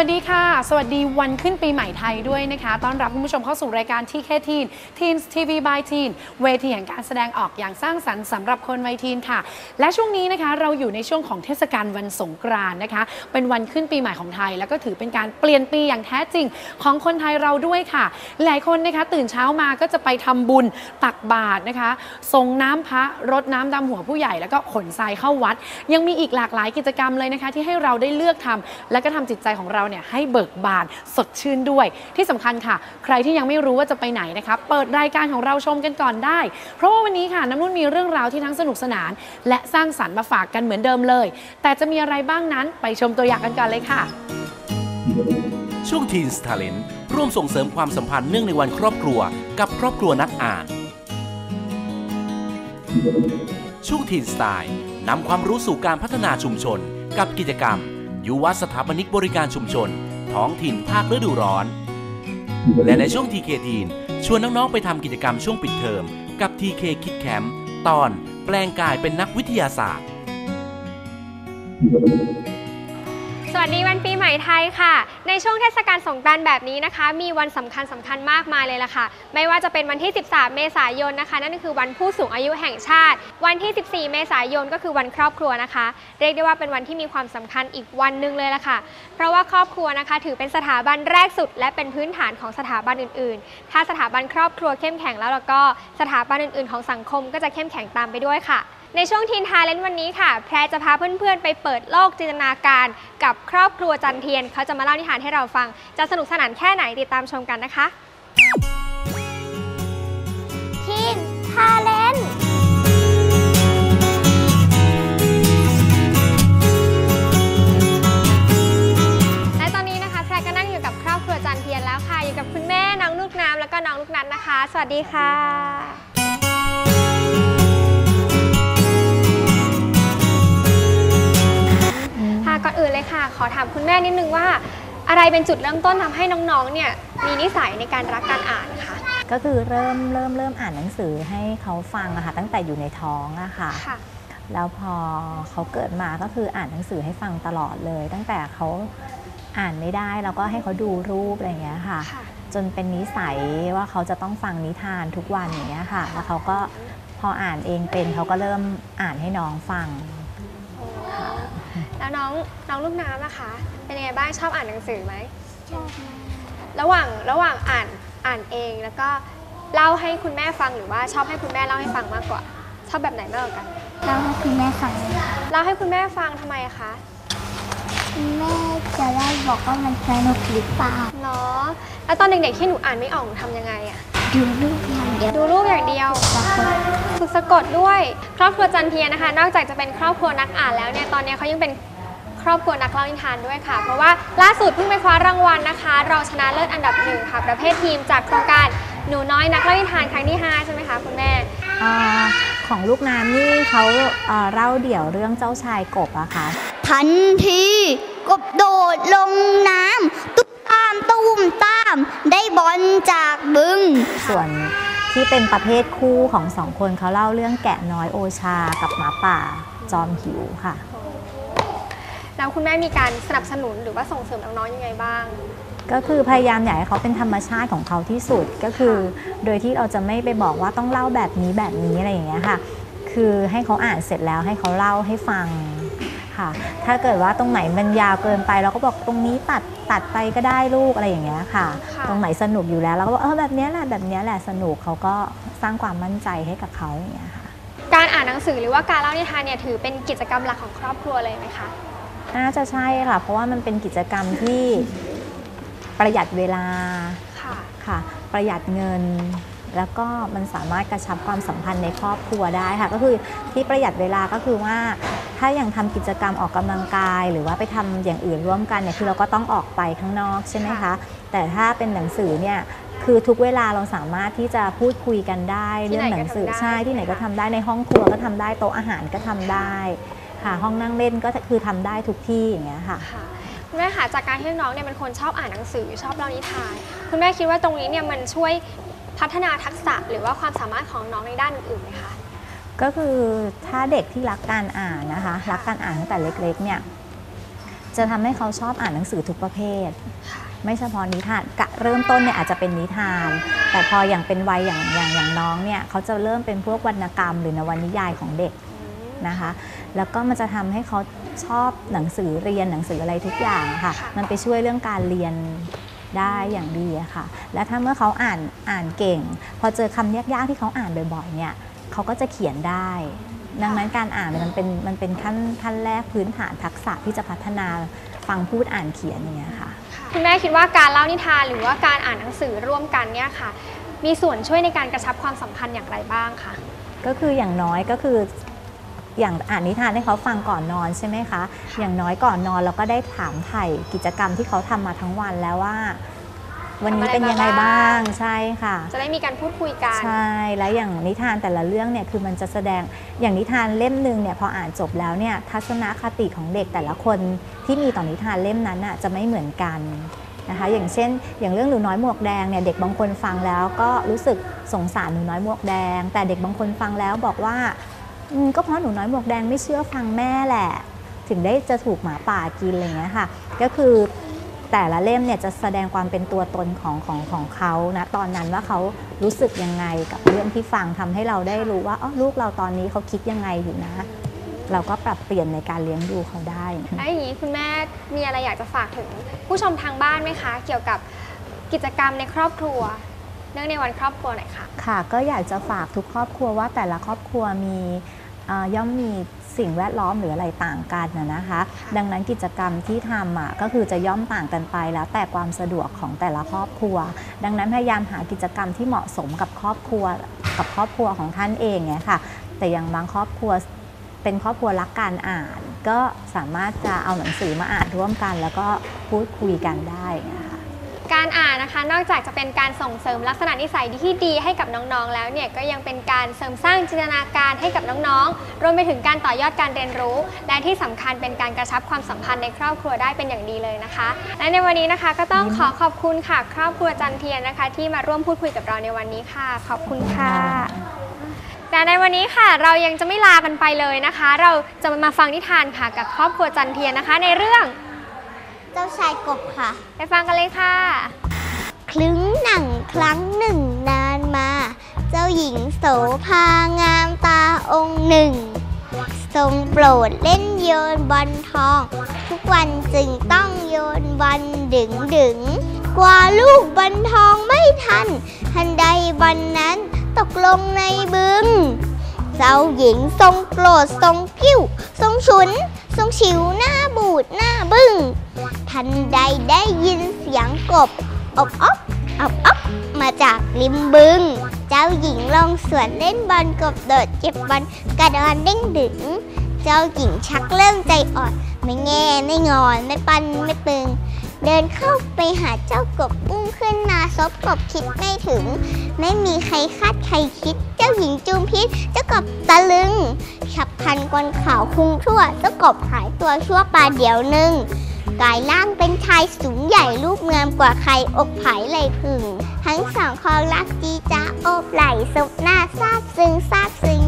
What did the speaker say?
วัสดีค่ะ สวัสดีวันขึ้นปีใหม่ไทยด้วยนะคะ ต้อนรับคุณผู้ชมเข้าสู่รายการ TK Teen Teens TV by Teen เวทีแห่งการแสดงออกอย่างสร้างสรรค์สำหรับคนวัยทีนค่ะ และช่วงนี้นะคะเราอยู่ในช่วงของเทศกาลวันสงกรานต์นะคะ เป็นวันขึ้นปีใหม่ของไทย แล้วก็ถือเป็นการเปลี่ยนปีอย่างแท้จริงของคนไทยเราด้วยค่ะ หลายคนนะคะตื่นเช้ามาก็จะไปทำบุญตักบาตรนะคะส่งน้ำพระรดน้ำดำหัวผู้ใหญ่แล้วก็ขนทรายเข้าวัด ยังมีอีกหลากหลายกิจกรรมเลยนะคะ ที่ให้เราได้เลือกทำและก็ทำจิตใจของเราเนี่ยให้เบิกบานสดชื่นด้วย ที่สำคัญค่ะ ใครที่ยังไม่รู้ว่าจะไปไหนนะคะเปิดรายการของเราชมกันก่อนได้ เพราะว่าวันนี้ค่ะน้ำนุ่นมีเรื่องราวที่ทั้งสนุกสนาน และสร้างสรรค์มาฝากกันเหมือนเดิมเลย แต่จะมีอะไรบ้างนั้นไปชมตัวอย่างกันก่อนเลยค่ะ ช่วง Teens Talent ร่วมส่งเสริมความสัมพันธ์เนื่องในวันครอบครัว กับครอบครัวนักอ่านช่วง Teen Style นำความรู้สู่การพัฒนาชุมชน กับกิจกรรม ยุวสถาปนิกบริการชุมชน ท้องถิ่นภาคฤดูร้อน และในช่วงทีเคทีนชวนน้อง ๆ ไปทำกิจกรรมช่วงปิดเทอม กับ TK Kid Camp ตอนแปลงกายเป็นนักวิทยาศาสตร์ สวัสดีวันปีใหม่ไทยค่ะ ในช่วงเทศกาลสงกรานต์แบบนี้นะคะ มีวันสำคัญสำคัญมากมายเลยล่ะค่ะ ไม่ว่าจะเป็นวันที่ 13 เมษายนนะคะ นั่นคือวันผู้สูงอายุแห่งชาติ วันที่ 14 เมษายนก็คือวันครอบครัวนะคะ เรียกได้ว่าเป็นวันที่มีความสำคัญอีกวันหนึ่งเลยล่ะค่ะ เพราะว่าครอบครัวนะคะ ถือเป็นสถาบันแรกสุด และเป็นพื้นฐานของสถาบันอื่น ๆ ถ้าสถาบันครอบครัวเข้มแข็งแล้วแล้วก็สถาบันอื่น ๆ ของสังคมก็จะเข้มแข็งตามไปด้วยค่ะในช่วงทีนทาเลนวันนี้ค่ะ แพรจะพาเพื่อนๆ ไปเปิดโลกจินตนาการกับครอบครัวจันเทียน เขาจะมาเล่านิทานให้เราฟัง จะสนุกสนานแค่ไหนติดตามชมกันนะคะ ทีนทาเลนและตอนนี้นะคะแพรก็นั่งอยู่กับครอบครัวจันเทียนแล้วค่ะ อยู่กับคุณแม่น้องลูกน้ำแล้วก็น้องลูกนัทนะคะ สวัสดีค่ะ ก่อนอื่นเลยค่ะ ขอถามคุณแม่นิดนึงว่า อะไรเป็นจุดเริ่มต้นทำให้น้องๆ เนี่ยมีนิสัยในการรักการอ่านคะ ก็คือเริ่มเริ่มเริ่มอ่านหนังสือให้เขาฟังอะค่ะตั้งแต่อยู่ในท้องอะค่ะค่ะแล้วพอเขาเกิดมาก็คืออ่านหนังสือให้ฟังตลอดเลย ตั้งแต่เขาอ่านไม่ได้เราก็ให้เขาดูรูปอะไรอย่างเงี้ยค่ะค่ะ จนเป็นนิสัยว่าเขาจะต้องฟังนิทานทุกวันอย่างเงี้ยค่ะ แล้วเขาก็พออ่านเองเป็นเขาก็เริ่มอ่านให้น้องฟัง แล้วน้องน้องลูกน้ำนะคะ เป็นยังไงบ้างชอบอ่านหนังสือไหมระหว่างระหว่างอ่านอ่านเองแล้วก็เล่าให้คุณแม่ฟังหรือว่าชอบให้คุณแม่เล่าให้ฟังมากกว่า ชอบแบบไหนมากกว่ากันเราให้คุณแม่ฟังเล่าให้คุณแม่ฟังทำไมคะคุณแม่จะได้บอกว่ามันสนุกหรือเปล่าเนาะแล้วตอนเด็กๆที่หนูอ่านไม่ออกหนูทำยังไงอะดูรูปอย่างเดียวดูรูปอย่างเดียวบางคนฝึกสะกดด้วย ครอบครัวจันเทียนนะคะ นอกจากจะเป็นครอบครัวนักอ่านแล้วเนี่ยตอนนี้เขายังเป็นค รอบครัวนักเล่านิทานด้วยค่ะ เพราะว่าล่าสุดเพิ่งไปคว้ารางวัลนะคะ เราชนะเลิศอันดับหนึ่งค่ะ ประเภททีมจากโครงการหนูน้อยนักเล่านิทานครั้งที่ห้าใช่ไหมคะคุณแม่อาของลูกน้ำนี่เขาเอ่อเล่าเดี่ยวเรื่องเจ้าชายกบอะค่ะ ทันทีกบโดดลงน้ำตุ๊บตามตุ้มตาม ได้บอลจากบึง ส่วนที่เป็นประเภทคู่ของสองคนเขาเล่าเรื่องแกะน้อยโอชากับหมาป่าจอมหิวค่ะ แล้วคุณแม่มีการสนับสนุนหรือว่าส่งเสริมน้องๆยังไงบ้าง ก็คือพยายามอยากให้เขาเป็นธรรมชาติของเขาที่สุดก็คือ โดยที่เราจะไม่ไปบอกว่าต้องเล่าแบบนี้แบบนี้อะไรอย่างเงี้ยค่ะ คือให้เขาอ่านเสร็จแล้วให้เขาเล่าให้ฟังค่ะ ถ้าเกิดว่าตรงไหนมันยาวเกินไปเราก็บอกตรงนี้ตัดตัดไปก็ได้ลูกอะไรอย่างเงี้ยค่ะ ค่ะ ตรงไหนสนุกอยู่แล้วเราก็บอกเออแบบเนี้ยแหละแบบเนี้ยแหละสนุกเขาก็สร้างความมั่นใจให้กับเขาอย่างเงี้ยค่ะ การอ่านหนังสือหรือว่าการเล่านิทานเนี่ยถือเป็นกิจกรรมหลักของครอบครัวเลยไหมคะ น่าจะใช่ค่ะ เพราะว่ามันเป็นกิจกรรมที่ประหยัดเวลาค่ะ ค่ะ ประหยัดเงิน แล้วก็มันสามารถกระชับความสัมพันธ์ในครอบครัวได้ค่ะ ก็คือที่ประหยัดเวลาก็คือว่า ถ้าอย่างทำกิจกรรมออกกำลังกาย หรือว่าไปทำอย่างอื่นร่วมกันเนี่ยคือเราก็ต้องออกไปข้างนอกใช่ไหมคะค่ะแต่ถ้าเป็นหนังสือเนี่ยคือทุกเวลาเราสามารถที่จะพูดคุยกันได้ที่เรื่อไหนงหนังสือก็ทำได้ใช่ที่ไหนก็ใช่ไหมคะทำได้ในห้องครัวก็ทำได้โต๊ะอาหารก็ทำได้ ค่ะ ห้องนั่งเล่นก็คือทำได้ทุกที่อย่างเงี้ยค่ะ ค่ะคุณแม่คะจากการที่น้องเนี่ยเป็นคนชอบอ่านหนังสือชอบเล่านิทาน คุณแม่คิดว่าตรงนี้เนี่ยมันช่วยพัฒนาทักษะหรือว่าความสามารถของน้องในด้านอื่นๆไหมคะก็คือถ้าเด็กที่รักการอ่านนะคะ รักการอ่านตั้งแต่เล็กๆเนี่ยจะทำให้เขาชอบอ่านหนังสือทุกประเภท ไม่เฉพาะนิทานกะเริ่มต้นเนี่ยอาจจะเป็นนิทาน แต่พออย่างเป็นวัยอย่างอย่างอย่างน้องเนี่ยเขาจะเริ่มเป็นพวกวรรณกรรม หรือนวนิยายของเด็ก นะคะ แล้วก็มันจะทำให้เขาชอบหนังสือเรียนหนังสืออะไรทุกอย่างค่ะ มันไปช่วยเรื่องการเรียนได้อย่างดีอะค่ะ และถ้าเมื่อเขาอ่านอ่านเก่ง พอเจอคำยากๆที่เขาอ่านบ่อยๆเนี่ยเขาก็จะเขียนได้ ดังนั้นการอ่านเนี่ยมันเป็นมันเป็นขั้นขั้นแรกพื้นฐานทักษะที่จะพัฒนาฟังพูดอ่านเขียนอย่างเงี้ยค่ะ คุณแม่คิดว่าการเล่านิทานหรือว่าการอ่านหนังสือร่วมกันเนี่ยค่ะ มีส่วนช่วยในการกระชับความสัมพันธ์อย่างไรบ้างคะก็คืออย่างน้อยก็คือ อย่างอ่านนิทานให้เขาฟังก่อนนอนใช่ไหมคะ อย่างน้อยก่อนนอนเราก็ได้ถามไถ่กิจกรรมที่เขาทำมาทั้งวันแล้วว่า วันนี้เป็นยังไงบ้างใช่ค่ะ จะได้มีการพูดคุยกันใช่แล้วอย่างนิทานแต่ละเรื่องเนี่ยคือมันจะแสดงอย่างนิทานเล่มหนึ่งเนี่ยพออ่านจบแล้วเนี่ยทัศนคติของเด็กแต่ละคนที่มีต่อนิทานเล่มนั้นน่ะจะไม่เหมือนกันนะคะอย่างเช่น อย่างเรื่องหนูน้อยหมวกแดงเนี่ยเด็กบางคนฟังแล้วก็รู้สึกสงสารหนูน้อยหมวกแดง แต่เด็กบางคนฟังแล้วบอกว่าอืม ก็เพราะหนูน้อยหมวกแดงไม่เชื่อฟังแม่แหละ ถึงได้จะถูกหมาป่ากินอะไรอย่างเงี้ยค่ะ ก็คือแต่ละเล่มเนี่ยจะแสดงความเป็นตัวตนของของของเขานะตอนนั้นว่าเขารู้สึกยังไงกับเรื่องที่ฟังทำให้เราได้รู้ว่าอ๋อลูกเราตอนนี้เขาคิดยังไงอยู่นะ เราก็ปรับเปลี่ยนในการเลี้ยงดูเขาได้แล้อย่างนี้คุณแม่มีอะไรอยากจะฝากถึงผู้ชมทางบ้านไหมคะ เกี่ยวกับกิจกรรมในครอบครัว เนื่องในวันครอบครัวหน่อยค่ะ ค่ะ ก็อยากจะฝากทุกครอบครัวว่าแต่ละครอบครัวมีเอ่อย่อมมีสิ่งแวดล้อมหรืออะไรต่างกันนะนะคะ ดังนั้นกิจกรรมที่ทำอะก็คือจะย่อมต่างกันไปแล้ว แต่ความสะดวกของแต่ละครอบครัว ดังนั้นพยายามหากิจกรรมที่เหมาะสมกับครอบครัวกับครอบครัวของท่านเองเนี่ยค่ะ แต่อย่างบางครอบครัวเป็นครอบครัวรักการอ่าน ก็สามารถจะเอาหนังสือมาอ่านร่วมกัน แล้วก็พูดคุยกันได้นะคะ การอ่านนะคะ นอกจากจะเป็นการส่งเสริมลักษณะนิสัยที่ดีให้กับน้องๆ แล้วเนี่ยก็ยังเป็นการเสริมสร้างจินตนาการให้กับน้องๆ รวมไปถึงการต่อยอดการเรียนรู้ และที่สำคัญเป็นการกระชับความสัมพันธ์ในครอบครัวได้เป็นอย่างดีเลยนะคะ และในวันนี้นะคะก็ต้องขอขอบคุณค่ะ ครอบครัวจันเทียนนะคะ ที่มาร่วมพูดคุยกับเราในวันนี้ค่ะ ขอบคุณค่ะแต่ในวันนี้ค่ะเรายังจะไม่ลากันไปเลยนะคะ เราจะมาฟังนิทานค่ะกับครอบครัวจันเทียนนะคะ ในเรื่อง เจ้าชายกบค่ะ ไปฟังกันเลยค่ะ คลึ้งหนังครั้งหนึ่งนานมา เจ้าหญิงโสภางามตาองค์หนึ่ง ทรงโปรดเล่นโยนบอลทอง ทุกวันจึงต้องโยนบอลดึงดึงกว่าลูกบอลทองไม่ทัน ทันใดบอลนั้นตกลงในบึง เจ้าหญิงทรงโกรธทรงกิ้ว ทรงฉุน ทรงฉิวหน้าบูดหน้าบึ้ง ทันใดได้ยินเสียงกบอบอ๊อบอบอ๊อบมาจากริมบึง เจ้าหญิงลงสวนเล่นบอลกบโดดเจ็บบอลกระดอนเด้งดึง เจ้าหญิงชักเริ่มใจอ่อน ไม่แง่ไม่งอนไม่ปันไม่ปึง เดินเข้าไปหาเจ้ากบอุ้มขึ้นมาซบกบคิดไม่ถึง ไม่มีใครคาดใครคิด เจ้าหญิงจูมพิษเจ้ากบตะลึงฉับพลันกวนข่าวคุ้งทั่ว เจ้ากบหายตัวชั่วปลาเดียวหนึ่ง กายล่างเป็นชายสูงใหญ่รูปงามกว่าใครอกไผ่ไหลพึง ทั้งสองคอรักจีจ้าโอบไหลสบหน้าซาบซึ้งซาบซึ้ง